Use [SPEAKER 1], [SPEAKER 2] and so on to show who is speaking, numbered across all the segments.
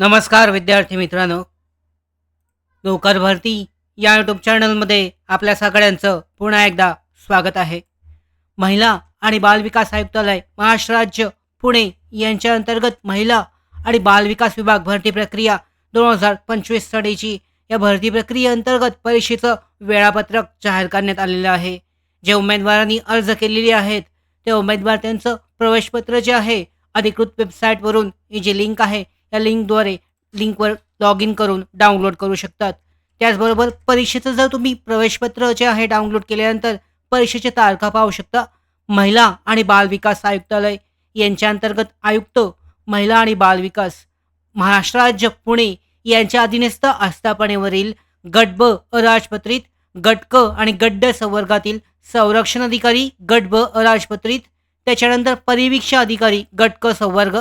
[SPEAKER 1] नमस्कार विद्यार्थी मित्रांनो. नोकर भरती या यूट्यूब चॅनलमध्ये आपल्या सगळ्यांचं पुन्हा एकदा स्वागत आहे. महिला आणि बालविकास आयुक्तालय महाराष्ट्र राज्य पुणे यांच्या अंतर्गत महिला आणि बालविकास विभाग भरती प्रक्रिया दोन हजार पंचवीस साठीची या भरती प्रक्रियेअंतर्गत परीक्षेचं वेळापत्रक जाहीर करण्यात आलेलं आहे. जे उमेदवारांनी अर्ज केलेले आहेत ते उमेदवार त्यांचं प्रवेशपत्र जे आहे अधिकृत वेबसाईटवरून ही जी लिंक आहे या लिंकद्वारे लिंकवर लॉग इन करून डाउनलोड करू शकतात. त्याचबरोबर परीक्षेचं जर तुम्ही प्रवेशपत्र जे आहे डाउनलोड केल्यानंतर परीक्षेच्या तारखा पाहू शकता. महिला आणि बालविकास आयुक्तालय यांच्या अंतर्गत आयुक्त महिला आणि बालविकास महाराष्ट्र राज्य पुणे यांच्या अधीनस्थ आस्थापनेवरील गट ब अराजपत्रित गट क आणि गड्ड संवर्गातील संरक्षण अधिकारी गट ब अराजपत्रित त्याच्यानंतर परिवीक्षा अधिकारी गट क संवर्ग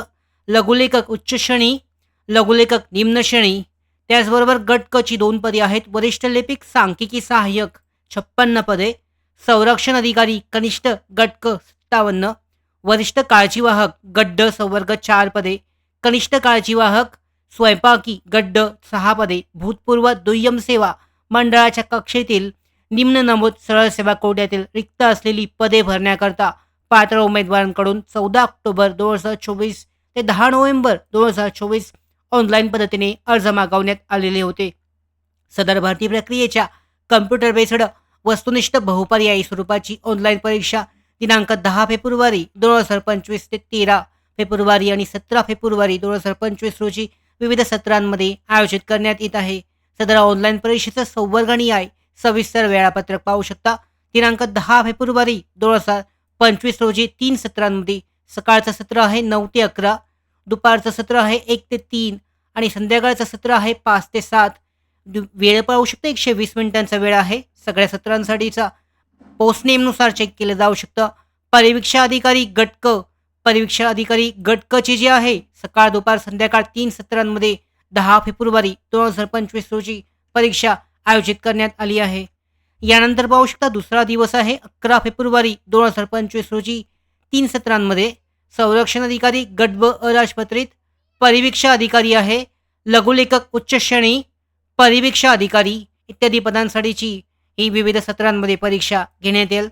[SPEAKER 1] लघुलेखक उच्च श्रेणी लघुलेखक निम्न श्रेणी त्याचबरोबर गटकची दोन पदे आहेत वरिष्ठ लेपिक सांख्यिकी सहाय्यक छप्पन्न पदे संरक्षण अधिकारी कनिष्ठ गटक सत्तावन्न वरिष्ठ काळजीवाहक गड्ड संवर्ग चार पदे कनिष्ठ काळजीवाहक स्वयंपाकी गड्ड सहा पदे भूतपूर्व दुय्यम सेवा मंडळाच्या कक्षेतील निम्न नमूद सरळ सेवा कोट्यातील रिक्त असलेली पदे भरण्याकरता पात्र उमेदवारांकडून चौदा ऑक्टोबर दोन हजार चोवीस ते दहा नोव्हेंबर दोन हजार चोवीस ऑनलाईन पद्धतीने अर्ज मागवण्यात आलेले होते. सदर भरती प्रक्रियेच्या कम्प्युटर बेस्ड वस्तुनिष्ठ बहुपर्यायी स्वरूपाची ऑनलाईन परीक्षा दिनांक दहा फेब्रुवारी दोन हजार पंचवीस ते तेरा फेब्रुवारी आणि सतरा फेब्रुवारी दोन हजार पंचवीस रोजी विविध सत्रांमध्ये आयोजित करण्यात येत आहे. सदर ऑनलाईन परीक्षेचं संवर्गणी आहे सविस्तर वेळापत्रक पाहू शकता. दिनांक दहा फेब्रुवारी दोन हजार पंचवीस रोजी तीन सत्रांमध्ये सकाळचं सत्र आहे नऊ ते अकरा दुपारचं सत्र आहे एक ते तीन आणि संध्याकाळचं सत्र आहे पाच ते सात. वेळ पाहू शकतं एकशे वीस मिनिटांचा वेळ आहे. सगळ्या सत्रांसाठीचा पोस्ट नेमनुसार चेक केलं जाऊ शकतं. परीक्षा अधिकारी गटक परीक्षा अधिकारी गटकची जी आहे सकाळ दुपार संध्याकाळ तीन सत्रांमध्ये दहा फेब्रुवारी दोन हजार पंचवीस रोजी परीक्षा आयोजित करण्यात आली आहे. यानंतर पाहू शकता दुसरा दिवस आहे अकरा फेब्रुवारी दोन हजार पंचवीस रोजी तीन सत्रांमध्ये संरक्षण अधिकारी गट ब अराजपत्रित परिवीक्षा अधिकारी आहे लघुलेखक उच्च श्रेणी परिवीक्षा अधिकारी इत्यादी पदांसाठीची ही विविध सत्रांमध्ये परीक्षा घेण्यात येईल.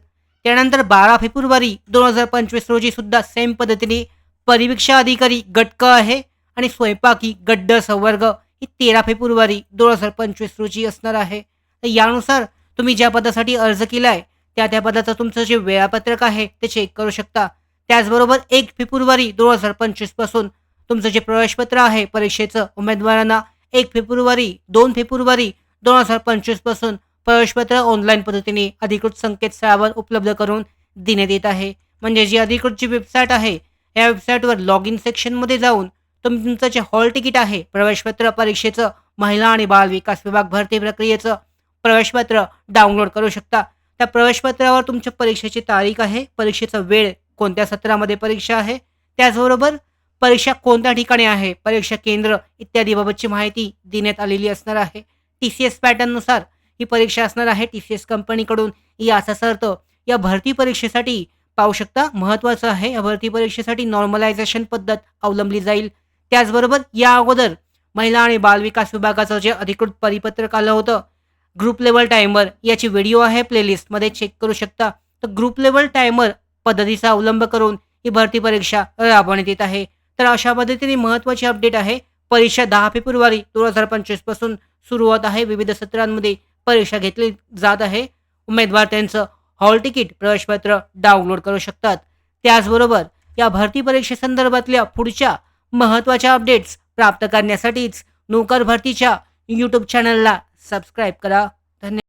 [SPEAKER 1] त्यानंतर बारा फेब्रुवारी दोन हजार पंचवीस रोजी सुद्धा सेम पद्धतीने परिवीक्षा अधिकारी गटक आहे आणि स्वयंपाकी गड्ड संवर्ग ही तेरा फेब्रुवारी दोन हजार पंचवीस रोजी असणार आहे. तर यानुसार तुम्ही ज्या पदासाठी अर्ज केला आहे त्या त्या पदाचं तुमचं जे वेळापत्रक आहे ते चेक करू शकता. त्याचबरोबर एक फेब्रुवारी दोन हजार पंचवीसपासून तुमचं जे प्रवेशपत्र आहे परीक्षेचं उमेदवारांना एक फेब्रुवारी दोन फेब्रुवारी दोन हजार पंचवीसपासून प्रवेशपत्र ऑनलाईन पद्धतीने अधिकृत संकेतस्थळावर उपलब्ध करून देण्यात येत आहे. म्हणजे जी अधिकृत जी वेबसाईट आहे या वेबसाईटवर लॉग इन सेक्शनमध्ये जाऊन तुम्ही तुमचं जे हॉल तिकीट आहे प्रवेशपत्र परीक्षेचं महिला आणि बाल विकास विभाग भरती प्रक्रियेचं प्रवेशपत्र डाउनलोड करू शकता. त्या प्रवेशपत्रावर तुमच्या परीक्षेची तारीख आहे परीक्षेचा वेळ कोणत्या सत्रामध्ये परीक्षा आहे? त्याचबरोबर परीक्षा कोणत्या ठिकाणी आहे? परीक्षा केंद्र इत्यादीबाबतची माहिती देण्यात आलेली असणार आहे. टी सी एस पॅटर्ननुसार ही परीक्षा असणार आहे. टी सी एस कंपनीकडून याचा अर्थ या भरती परीक्षेसाठी पाहू शकता महत्त्वाचं आहे या भरती परीक्षेसाठी नॉर्मलायझेशन पद्धत अवलंबली जाईल. त्याचबरोबर या अगोदर महिला आणि बालविकास विभागाचं जे अधिकृत परिपत्रक आलं होतं ग्रुप लेवल टायमर याची व्हिडिओ आहे प्लेलिस्टमध्ये चेक करू शकता. तर ग्रुप लेवल टायमर पद्धतीचा अवलंब करून ही भरती परीक्षा राबवण्यात येत आहे. तर अशा पद्धतीने महत्त्वाची अपडेट आहे. परीक्षा दहा फेब्रुवारी दोन हजार पंचवीसपासून सुरू होत आहे. विविध सत्रांमध्ये परीक्षा घेतली जात आहे. उमेदवार त्यांचं हॉल तिकीट प्रवेशपत्र डाउनलोड करू शकतात. त्याचबरोबर या भरती परीक्षेसंदर्भातल्या पुढच्या महत्त्वाच्या अपडेट्स प्राप्त करण्यासाठीच नोकर भरतीच्या यूट्यूब चॅनलला सबस्क्राईब करा. धन्यवाद.